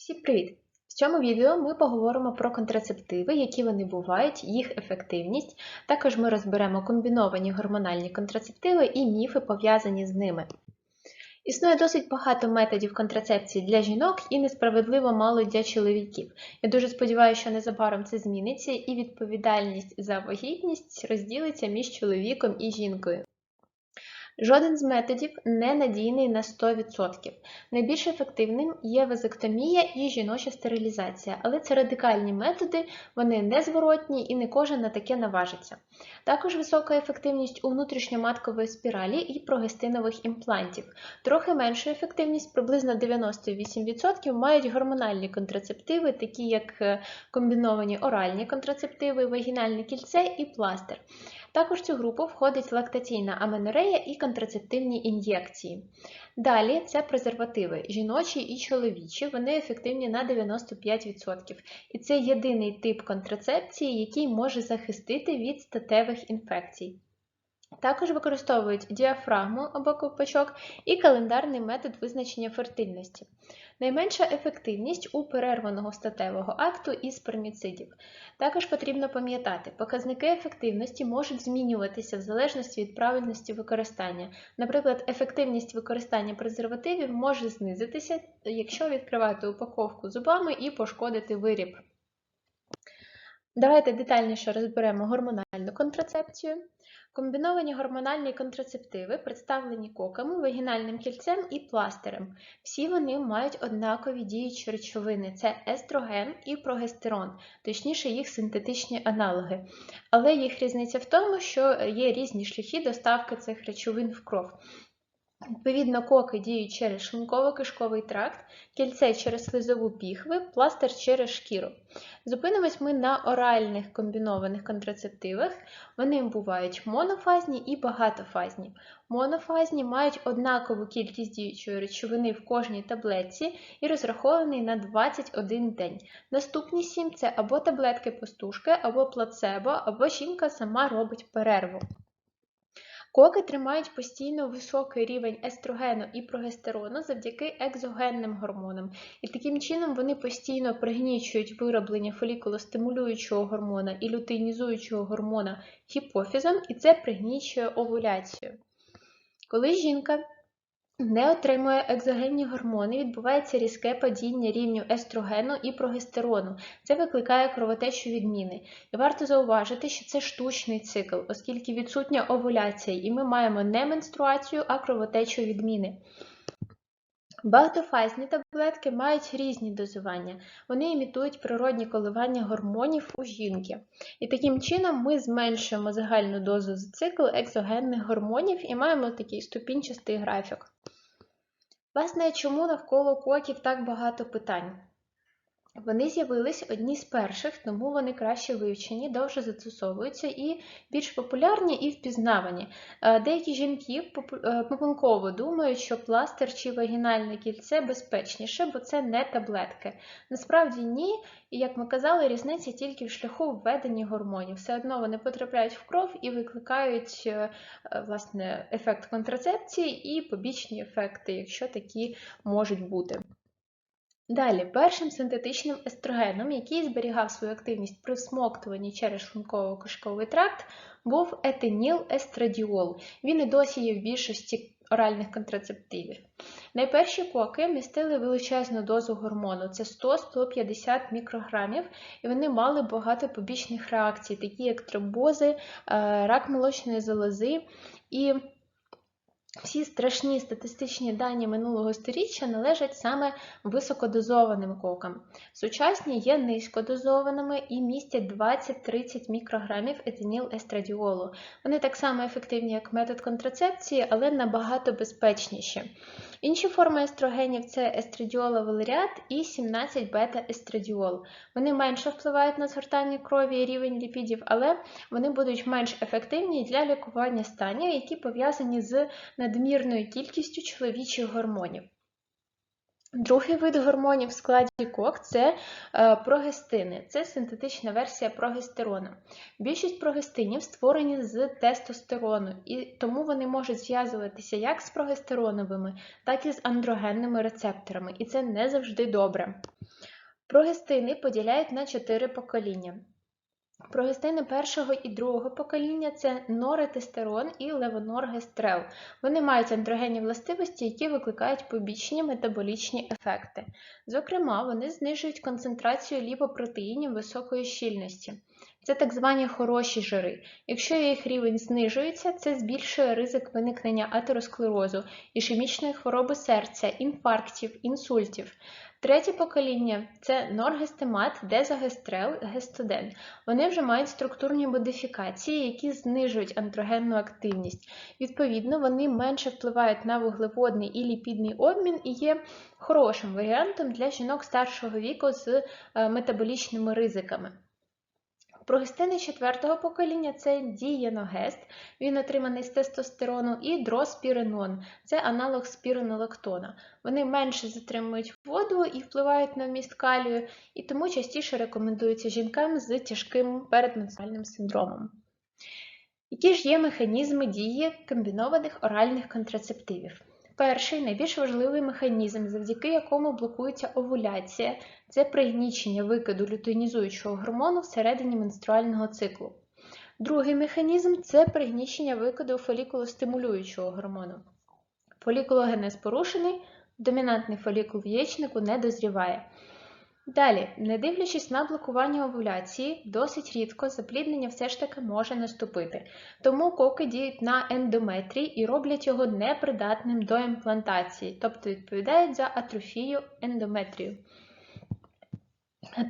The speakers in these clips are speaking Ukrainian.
Всім привіт! В цьому відео ми поговоримо про контрацептиви, які вони бувають, їх ефективність. Також ми розберемо комбіновані гормональні контрацептиви і міфи, пов'язані з ними. Існує досить багато методів контрацепції для жінок і несправедливо мало для чоловіків. Я дуже сподіваюся, що незабаром це зміниться і відповідальність за вагітність розділиться між чоловіком і жінкою. Жоден з методів не надійний на 100%. Найбільш ефективним є вазектомія і жіноча стерилізація, але це радикальні методи, вони незворотні і не кожен на таке наважиться. Також висока ефективність у внутрішньоматкової спіралі і прогестинових імплантів. Трохи меншу ефективність, приблизно 98%, мають гормональні контрацептиви, такі як е, комбіновані оральні контрацептиви, вагінальне кільце і пластир. Також в цю групу входить лактаційна аменорея і контрацептивні ін'єкції. Далі це презервативи жіночі і чоловічі, вони ефективні на 95%. І це єдиний тип контрацепції, який може захистити від статевих інфекцій. Також використовують діафрагму або ковпачок і календарний метод визначення фертильності. Найменша ефективність у перерваного статевого акту і сперміцидів. Також потрібно пам'ятати, показники ефективності можуть змінюватися в залежності від правильності використання. Наприклад, ефективність використання презервативів може знизитися, якщо відкривати упаковку зубами і пошкодити виріб. Давайте детальніше розберемо гормональну контрацепцію. Комбіновані гормональні контрацептиви представлені коками, вагінальним кільцем і пластирем. Всі вони мають однакові діючі речовини це естроген і прогестерон, точніше їх синтетичні аналоги. Але їх різниця в тому, що є різні шляхи доставки цих речовин в кров. Відповідно, коки діють через шлунково-кишковий тракт, кільце через слизову піхви, пластир через шкіру. Зупинимось ми на оральних комбінованих контрацептивах. Вони бувають монофазні і багатофазні. Монофазні мають однакову кількість діючої речовини в кожній таблетці і розрахований на 21 день. Наступні 7 це або таблетки-пастушки, або плацебо, або жінка сама робить перерву. Коки тримають постійно високий рівень естрогену і прогестерону завдяки екзогенним гормонам, і таким чином вони постійно пригнічують вироблення фолікулостимулюючого гормона і лютеїнізуючого гормона гіпофізом, і це пригнічує овуляцію. Коли жінка не отримує екзогенні гормони, відбувається різке падіння рівню естрогену і прогестерону. Це викликає кровотечу відміни. І варто зауважити, що це штучний цикл, оскільки відсутня овуляція, і ми маємо не менструацію, а кровотечу відміни. Багатофазні таблетки мають різні дозування, вони імітують природні коливання гормонів у жінки. І таким чином ми зменшуємо загальну дозу за цикл екзогенних гормонів і маємо такий ступінчастий графік. Власне, чому навколо коків так багато питань? Вони з'явились одні з перших, тому вони краще вивчені, довше застосовуються і більш популярні і впізнавані. Деякі жінки помилково думають, що пластир чи вагінальне кільце безпечніше, бо це не таблетки. Насправді ні, і як ми казали, різниця тільки в шляху введення гормонів. Все одно вони потрапляють в кров і викликають е, власне, ефект контрацепції і побічні ефекти, якщо такі можуть бути. Далі, першим синтетичним естрогеном, який зберігав свою активність при всмоктуванні через шлунково-кишковий тракт, був етиніл-естрадіол. Він і досі є в більшості оральних контрацептивів. Найперші коки містили величезну дозу гормону це 100-150 мікрограмів, і вони мали багато побічних реакцій, такі як тромбози, е, рак молочної залози і всі страшні статистичні дані минулого сторіччя належать саме високодозованим кокам. Сучасні є низькодозованими і містять 20-30 мікрограмів етиніл-естрадіолу. Вони так само ефективні, як метод контрацепції, але набагато безпечніші. Інші форми естрогенів це естрадіоловалеріат і 17 бета-естрадіол. Вони менше впливають на згортання крові і рівень ліпідів, але вони будуть менш ефективні для лікування станів, які пов'язані з надмірною кількістю чоловічих гормонів. Другий вид гормонів в складі кок це е, прогестини, це синтетична версія прогестерона. Більшість прогестинів створені з тестостерону, і тому вони можуть зв'язуватися як з прогестероновими, так і з андрогенними рецепторами, і це не завжди добре. Прогестини поділяють на чотири покоління. Прогестини першого і другого покоління це норетестерон і левоноргестрел. Вони мають андрогенні властивості, які викликають побічні метаболічні ефекти. Зокрема, вони знижують концентрацію ліпопротеїнів високої щільності. Це так звані хороші жири. Якщо їх рівень знижується, це збільшує ризик виникнення атеросклерозу, ішемічної хвороби серця, інфарктів, інсультів. Третє покоління це норгестемат, дезогестрел, гестоден. Вони вже мають структурні модифікації, які знижують андрогенну активність. Відповідно, вони менше впливають на вуглеводний і ліпідний обмін і є хорошим варіантом для жінок старшого віку з е, метаболічними ризиками. Прогестини четвертого покоління це дієногест, він отриманий з тестостерону, і дроспіренон це аналог спіринолактона. Вони менше затримують воду і впливають на вміст калію, і тому частіше рекомендуються жінкам з тяжким передменструальним синдромом. Які ж є механізми дії комбінованих оральних контрацептивів? Перший найбільш важливий механізм, завдяки якому блокується овуляція, це пригнічення викиду лютинізуючого гормону всередині менструального циклу. Другий механізм це пригнічення викиду фолікулостимулюючого гормону. Фолікулогенез порушений, домінантний фолікул в яєчнику не дозріває. Далі, не дивлячись на блокування овуляції, досить рідко запліднення все ж таки може наступити, тому коки діють на ендометрій і роблять його непридатним до імплантації, тобто відповідають за атрофію ендометрію.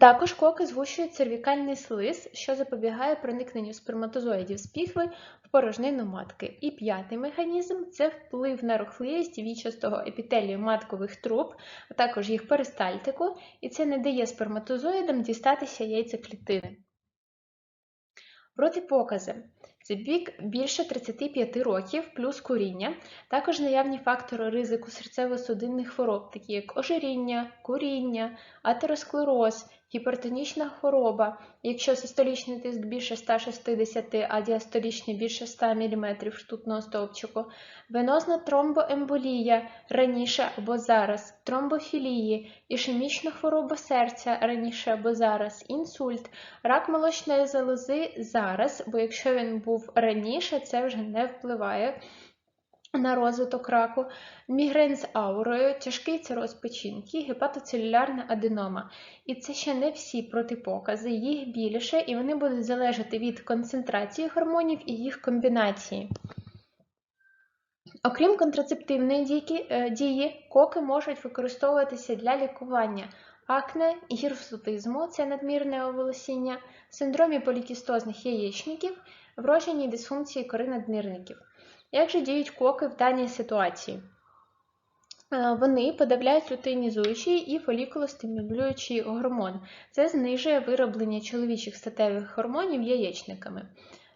Також коки згущують cerвікальний слиз, що запобігає проникненню сперматозоїдів з піхви в порожнину матки. І п'ятий механізм це вплив на рухливість вічастого епітелію маткових труб, а також їх перистальтику, і це не дає сперматозоїдам дістатися яйцеклітини. Протипокази. Це вік більше 35 років плюс куріння, також наявні фактори ризику серцево-судинних хвороб, такі як ожиріння, куріння, атеросклероз, гіпертонічна хвороба, якщо систолічний тиск більше 160, а діастолічний більше 100 мм штутного стовпчику, венозна тромбоемболія раніше або зараз, тромбофілії, ішемічна хвороба серця раніше або зараз, інсульт, рак молочної залози зараз, бо якщо він був раніше, це вже не впливає на розвиток раку, мігрень з аурою, тяжкий цироз печінки, гепатоцелюлярна аденома. І це ще не всі протипокази, їх більше, і вони будуть залежати від концентрації гормонів і їх комбінації. Окрім контрацептивної е, дії, коки можуть використовуватися для лікування акне, гірсутизму це надмірне оволосіння, синдромі полікістозних яєчників, вродженій дисфункції кори наднирників. Як же діють коки в даній ситуації? Е, вони подавляють лютеїнізуючий і фолікулостимулюючий гормон. Це знижує вироблення чоловічих статевих гормонів яєчниками.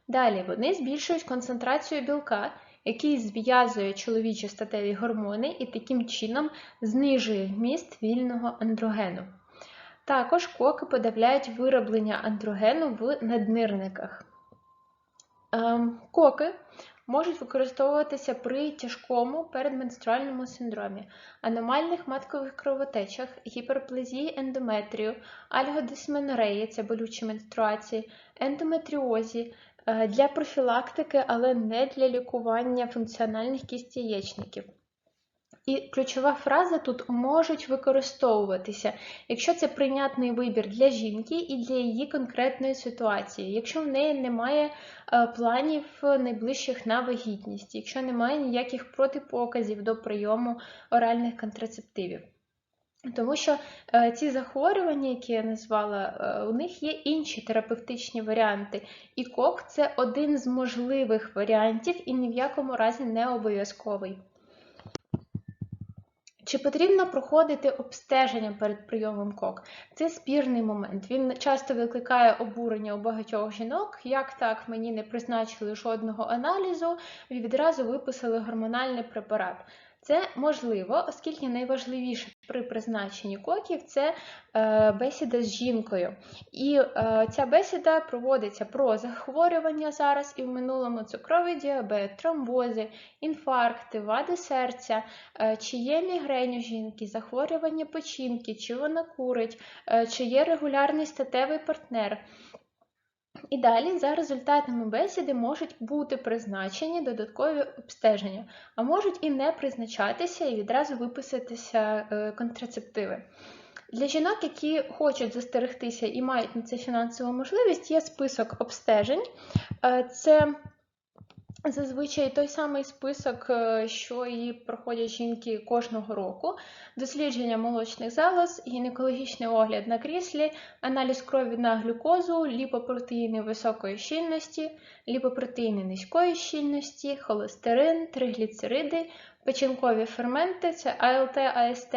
Далі вони збільшують концентрацію білка, який зв'язує чоловічі статеві гормони і таким чином знижує вміст вільного андрогену. Також коки подавляють вироблення андрогену в наднирниках. Ем, коки можуть використовуватися при тяжкому передменструальному синдромі, аномальних маткових кровотечах, гіперплезії ендометрію, альгодисменореї це болючі менструації, ендометріозі е, для профілактики, але не для лікування функціональних кість яєчників. І ключова фраза тут можуть використовуватися, якщо це прийнятний вибір для жінки і для її конкретної ситуації, якщо в неї немає е, планів найближчих на вагітність, якщо немає ніяких протипоказів до прийому оральних контрацептивів. Тому що е, ці захворювання, які я назвала, е, у них є інші терапевтичні варіанти. І кок це один з можливих варіантів і ні в якому разі не обов'язковий. Чи потрібно проходити обстеження перед прийомом КОК? Це спірний момент. Він часто викликає обурення у багатьох жінок. Як так мені не призначили жодного аналізу і відразу виписали гормональний препарат. Це можливо, оскільки найважливіше при призначенні коків це е, бесіда з жінкою. І е, ця бесіда проводиться про захворювання зараз і в минулому цукровий діабет, тромбози, інфаркти, вади серця, е, чи є мігрень у жінки, захворювання печінки, чи вона курить, чи є регулярний статевий партнер. І далі за результатами бесіди можуть бути призначені додаткові обстеження, а можуть і не призначатися і відразу виписатися е, контрацептиви. Для жінок, які хочуть застерегтися і мають на це фінансову можливість, є список обстежень. Е, Це Зазвичай той самий список, е, що і проходять жінки кожного року: дослідження молочних залоз, гінекологічний огляд на кріслі, аналіз крові на глюкозу, ліпопротеїни високої щільності, ліпопротеїни низької щільності, холестерин, тригліцериди, печінкові ферменти це АЛТ, АСТ,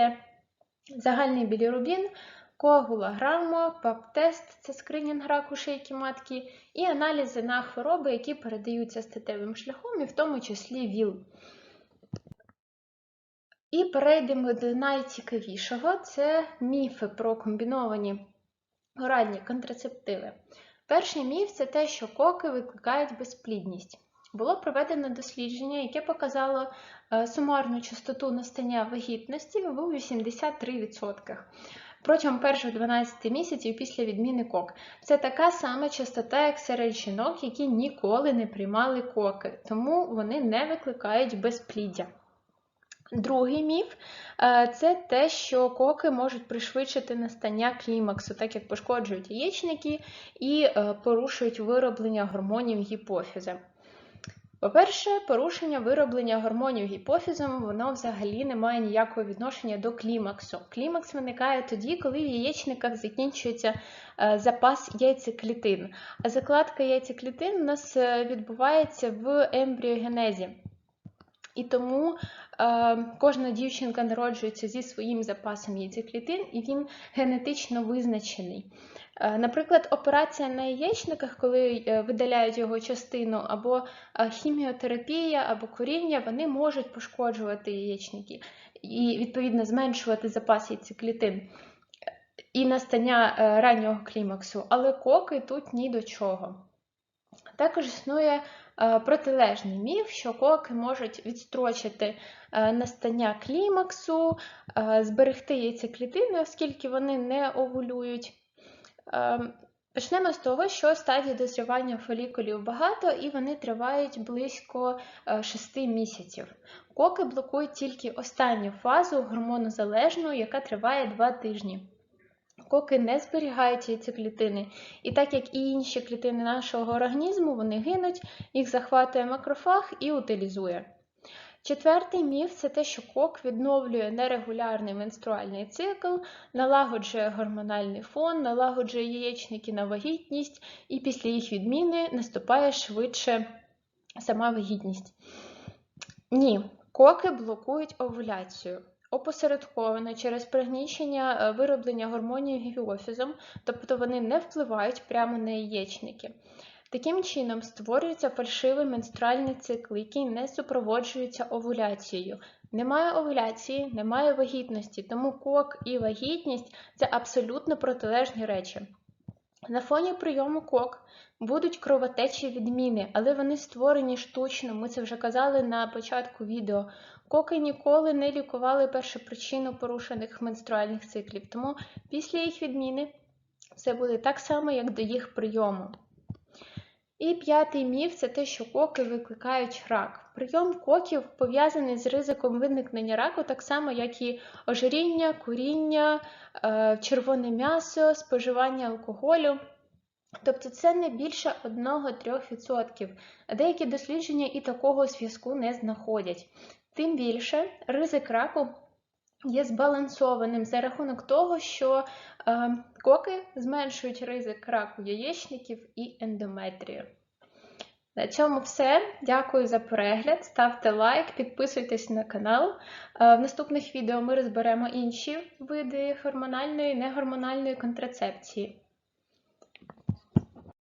загальний білірубін, коагулограма, ПАП-тест це скринінг раку шийки матки, і аналізи на хвороби, які передаються статевим шляхом, і в тому числі ВІЛ. І перейдемо до найцікавішого це міфи про комбіновані оральні контрацептиви. Перший міф це те, що коки викликають безплідність. Було проведено дослідження, яке показало е, сумарну частоту настання вагітності в 83% протягом перших 12 місяців після відміни кок. Це така сама частота, як серед жінок, які ніколи не приймали коки, тому вони не викликають безпліддя. Другий міф е, це те, що коки можуть пришвидшити настання клімаксу, так як пошкоджують яєчники і е, порушують вироблення гормонів гіпофіза. По-перше, порушення вироблення гормонів гіпофізом, воно взагалі не має ніякого відношення до клімаксу. Клімакс виникає тоді, коли в яєчниках закінчується е, запас яйцеклітин. А закладка яйцеклітин у нас е, відбувається в ембріогенезі. І тому е, кожна дівчинка народжується зі своїм запасом яйцеклітин, і він генетично визначений. Е, наприклад, операція на яєчниках, коли е, видаляють його частину, або е, хіміотерапія, або куріння, вони можуть пошкоджувати яєчники і, відповідно, зменшувати запас яйцеклітин і настання раннього клімаксу, але коки тут ні до чого. Також існує протилежний міф, що коки можуть відстрочити настання клімаксу, зберегти яйцеклітини, оскільки вони не овулюють. Ем, почнемо з того, що стадії дозрівання фолікулів багато і вони тривають близько 6 е, місяців. Коки блокують тільки останню фазу гормонозалежну, яка триває 2 тижні. Коки не зберігають яйцеклітини, і так як і інші клітини нашого організму, вони гинуть, їх захватує макрофаг і утилізує. Четвертий міф це те, що кок відновлює нерегулярний менструальний цикл, налагоджує гормональний фон, налагоджує яєчники на вагітність, і після їх відміни наступає швидше сама вагітність. Ні, коки блокують овуляцію. Опосередковано через пригнічення е, вироблення гормонів гіофізом, тобто вони не впливають прямо на яєчники. Таким чином створюється фальшивий менструальний цикл, який не супроводжується овуляцією. Немає овуляції, немає вагітності, тому кок і вагітність це абсолютно протилежні речі. На фоні прийому кок будуть кровотечі відміни, але вони створені штучно. Ми це вже казали на початку відео. Коки ніколи не лікували першопричину порушених менструальних циклів, тому після їх відміни все буде так само, як до їх прийому. І п'ятий міф це те, що коки викликають рак. Прийом коків пов'язаний з ризиком виникнення раку, так само, як і ожиріння, куріння, е, червоне м'ясо, споживання алкоголю. Тобто це не більше 1-3%. Деякі дослідження і такого зв'язку не знаходять. Тим більше ризик раку є збалансованим за рахунок того, що е, коки зменшують ризик раку яєчників і ендометрію. На цьому все. Дякую за перегляд. Ставте лайк, підписуйтесь на канал. Е, в наступних відео ми розберемо інші види гормональної і негормональної контрацепції.